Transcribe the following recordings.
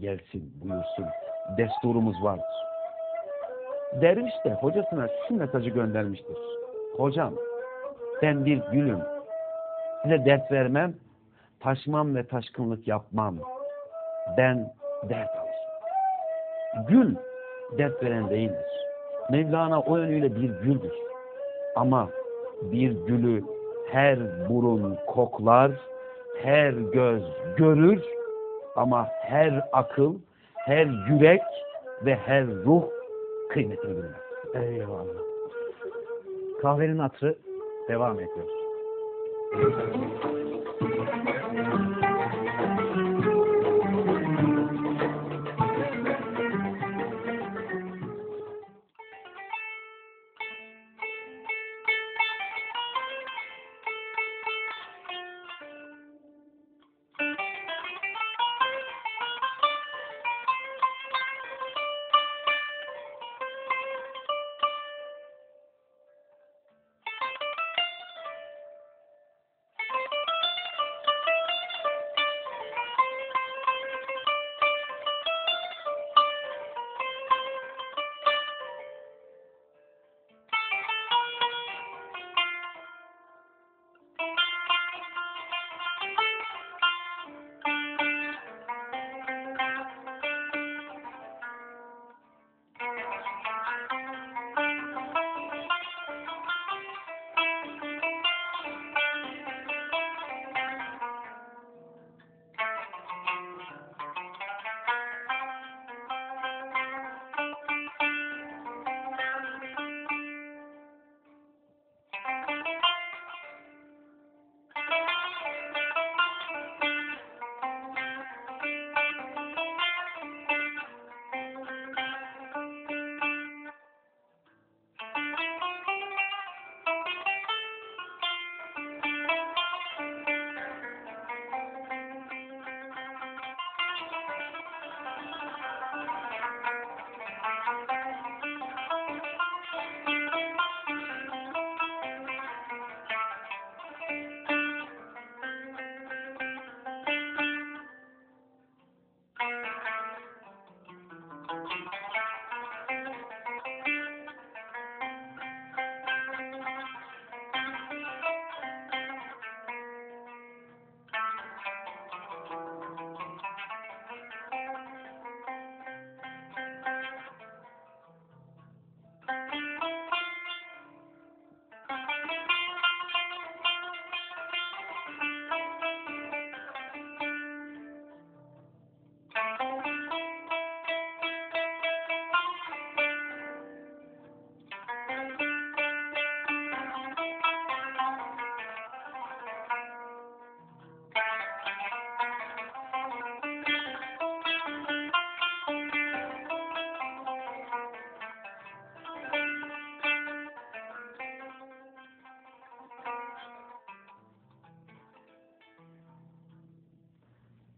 gelsin buyursun. Desturumuz vardır. Derviş de hocasına şu mesajı göndermiştir. Hocam ben bir gülüm. Size dert vermem, taşmam ve taşkınlık yapmam. Ben dert alırım. Gül dert veren değildir. Mevlana o yönüyle bir güldür. Ama bir gülü her burun koklar, her göz görür ama her akıl, her yürek ve her ruh kıymetini bilmez. Eyvallah. Kahvenin hatırı devam ediyor.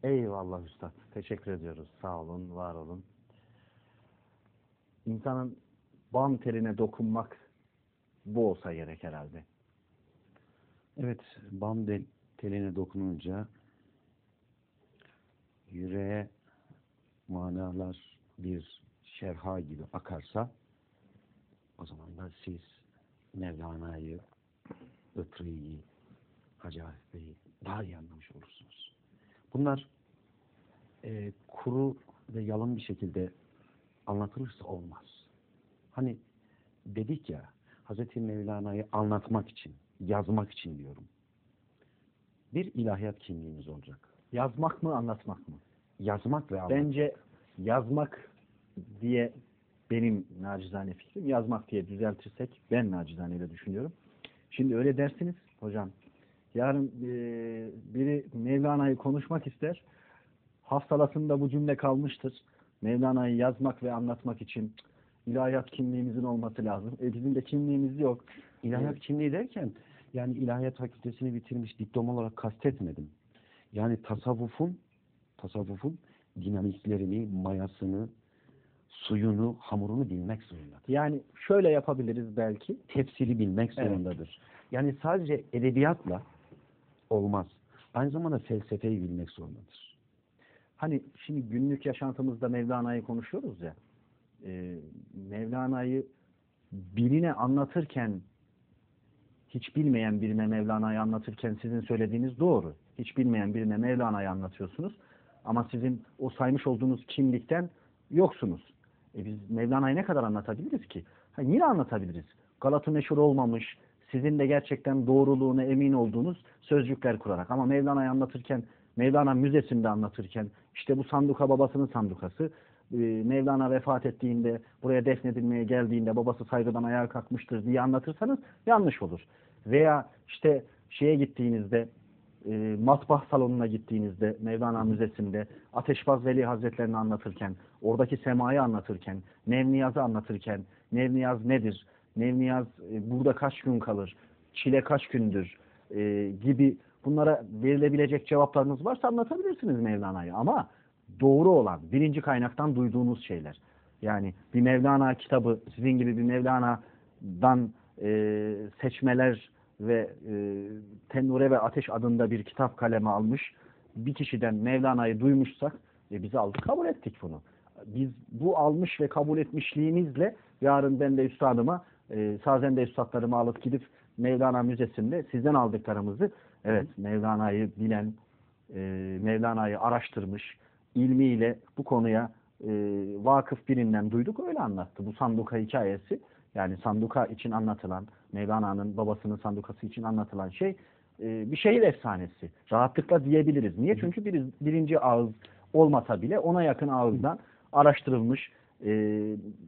Eyvallah Üstad. Teşekkür ediyoruz. Sağ olun, var olun. İnsanın bam teline dokunmak bu olsa gerek herhalde. Evet, bam teline dokununca yüreğe manalar bir şerha gibi akarsa o zaman da siz Mevlana'yı, Itri'yi, Hacı Arif Bey'i daha iyi anlamış olursunuz. Bunlar e, kuru ve yalın bir şekilde anlatılırsa olmaz. Hani dedik ya Hazreti Mevlana'yı anlatmak için, yazmak için diyorum. Bir ilahiyat kimliğimiz olacak. Yazmak mı, anlatmak mı? Yazmak ve anlatmak. Bence yazmak diye benim nacizane fikrim, yazmak diye düzeltirsek ben nacizane öyle düşünüyorum. Şimdi öyle dersiniz hocam. Yarın e, biri Mevlana'yı konuşmak ister. Haftalasında bu cümle kalmıştır. Mevlana'yı yazmak ve anlatmak için ilahiyat kimliğimizin olması lazım. E bizim de kimliğimiz yok. İlahiyat kimliği derken yani ilahiyat fakültesini bitirmiş diplom olarak kastetmedim. Yani tasavvufun tasavvufun dinamiklerini, mayasını, suyunu, hamurunu bilmek zorundadır. Yani şöyle yapabiliriz belki. Tefsiri bilmek Evet. zorundadır. Yani sadece edebiyatla olmaz. Aynı zamanda felsefeyi bilmek zorundadır. Hani şimdi günlük yaşantımızda Mevlana'yı konuşuyoruz ya. e, Mevlana'yı birine anlatırken hiç bilmeyen birine Mevlana'yı anlatırken sizin söylediğiniz doğru. Hiç bilmeyen birine Mevlana'yı anlatıyorsunuz. Ama sizin o saymış olduğunuz kimlikten yoksunuz. E biz Mevlana'yı ne kadar anlatabiliriz ki? Ha, yine anlatabiliriz. Galata meşhur olmamış, sizin de gerçekten doğruluğuna emin olduğunuz sözcükler kurarak. Ama Mevlana'yı anlatırken, Mevlana Müzesi'nde anlatırken, işte bu sanduka babasının sandukası, e, Mevlana vefat ettiğinde, buraya defnedilmeye geldiğinde babası saygıdan ayağa kalkmıştır diye anlatırsanız yanlış olur. Veya işte şeye gittiğinizde, e, matbah salonuna gittiğinizde, Mevlana Müzesi'nde Ateşbaz Veli Hazretlerini anlatırken, oradaki semayı anlatırken, Nevniyaz'ı anlatırken, Nevniyaz nedir? Nevniyaz e, burada kaç gün kalır? Çile kaç gündür? E, gibi bunlara verilebilecek cevaplarınız varsa anlatabilirsiniz Mevlana'yı. Ama doğru olan, birinci kaynaktan duyduğunuz şeyler. Yani bir Mevlana kitabı, sizin gibi bir Mevlana'dan e, seçmeler ve e, Tennure ve Ateş adında bir kitap kaleme almış bir kişiden Mevlana'yı duymuşsak e, biz aldık kabul ettik bunu. Biz bu almış ve kabul etmişliğimizle yarın ben de üstadıma e, sazende üstadlarımı alıp gidip Mevlana Müzesi'nde sizden aldıklarımızı evet Mevlana'yı bilen e, Mevlana'yı araştırmış ilmiyle bu konuya e, vakıf birinden duyduk öyle anlattı. Bu sanduka hikayesi yani sanduka için anlatılan Mevlana'nın babasının sandukası için anlatılan şey e, bir şehir efsanesi. Rahatlıkla diyebiliriz. Niye? Çünkü bir, birinci ağız olmasa bile ona yakın ağızdan araştırılmış e,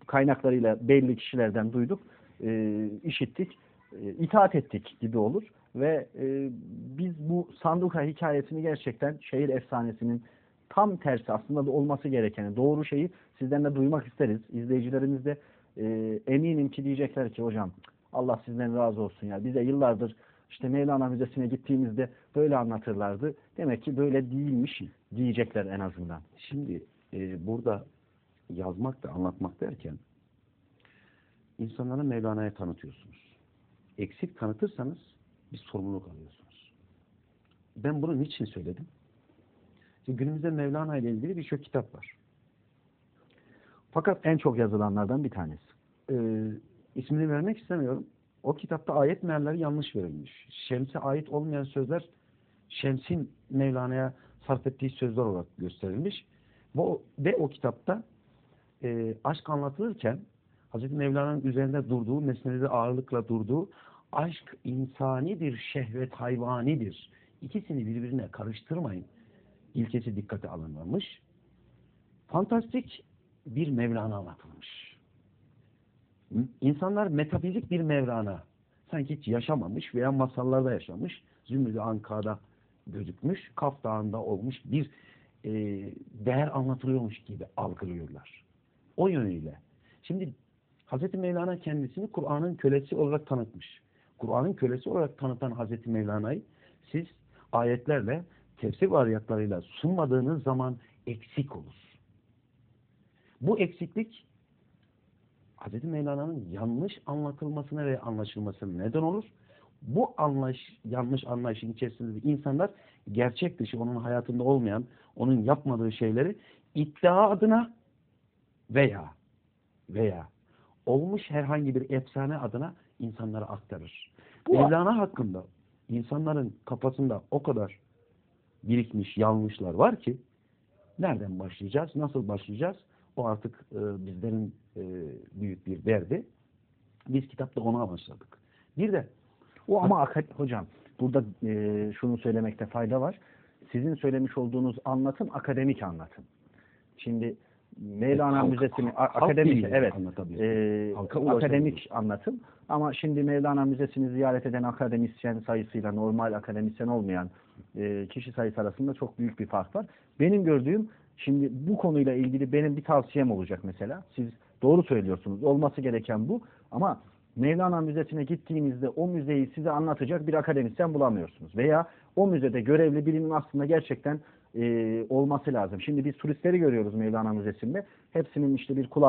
kaynaklarıyla belli kişilerden duyduk, e, işittik, e, itaat ettik gibi olur. Ve e, biz bu sanduka hikayesini gerçekten şehir efsanesinin tam tersi aslında da olması gerekeni, doğru şeyi sizden de duymak isteriz. İzleyicilerimiz de e, eminim ki diyecekler ki hocam Allah sizden razı olsun ya. Bize yıllardır işte Mevlana Müzesi'ne gittiğimizde böyle anlatırlardı. Demek ki böyle değilmiş diyecekler en azından. Şimdi e, burada yazmak da anlatmak derken insanlara Mevlana'ya tanıtıyorsunuz. Eksik tanıtırsanız bir sorumluluk alıyorsunuz. Ben bunu niçin söyledim? Şimdi günümüzde Mevlana ile ilgili birçok kitap var. Fakat en çok yazılanlardan bir tanesi. e, ismini vermek istemiyorum. O kitapta ayet mealleri yanlış verilmiş. Şems'e ait olmayan sözler Şems'in Mevlana'ya sarf ettiği sözler olarak gösterilmiş. Bu, ve o kitapta e, aşk anlatılırken Hazreti Mevlana'nın üzerinde durduğu, mesnede ağırlıkla durduğu aşk insanidir, şehvet hayvanidir. İkisini birbirine karıştırmayın. İlkesi dikkate alınmamış. Fantastik bir Mevlana anlatılmış. İnsanlar metafizik bir Mevlana sanki hiç yaşamamış veya masallarda yaşamış, Zümrüt-i Anka'da gözükmüş, Kaf Dağı'nda olmuş bir e, değer anlatılıyormuş gibi algılıyorlar. O yönüyle. Şimdi Hazreti Mevlana kendisini Kur'an'ın kölesi olarak tanıtmış. Kur'an'ın kölesi olarak tanıtan Hazreti Mevlana'yı siz ayetlerle, tefsir variyatlarıyla sunmadığınız zaman eksik olur. Bu eksiklik Hz. Mevlana'nın yanlış anlatılmasına ve anlaşılmasına neden olur. Bu anlaş, yanlış anlayışın içerisinde de insanlar gerçek dışı onun hayatında olmayan, onun yapmadığı şeyleri iddia adına veya veya olmuş herhangi bir efsane adına insanlara aktarır. Bu- Mevlana hakkında insanların kafasında o kadar birikmiş yanlışlar var ki nereden başlayacağız, nasıl başlayacağız? O artık e, bizlerin e, büyük bir derdi. Biz kitapta onu amaçladık. Bir de O ama hocam burada e, şunu söylemekte fayda var. Sizin söylemiş olduğunuz anlatım akademik anlatım. Şimdi Mevlana halk- Müzesi'ni a- halk akademik evet e, akademik anlatım ama şimdi Mevlana Müzesi'ni ziyaret eden akademisyen sayısıyla normal akademisyen olmayan e, kişi sayısı arasında çok büyük bir fark var. Benim gördüğüm şimdi bu konuyla ilgili benim bir tavsiyem olacak mesela. Siz doğru söylüyorsunuz. Olması gereken bu ama Mevlana Müzesi'ne gittiğinizde o müzeyi size anlatacak bir akademisyen bulamıyorsunuz. Veya o müzede görevli birinin aslında gerçekten e, olması lazım. Şimdi biz turistleri görüyoruz Mevlana Müzesi'nde. Hepsinin işte bir kulak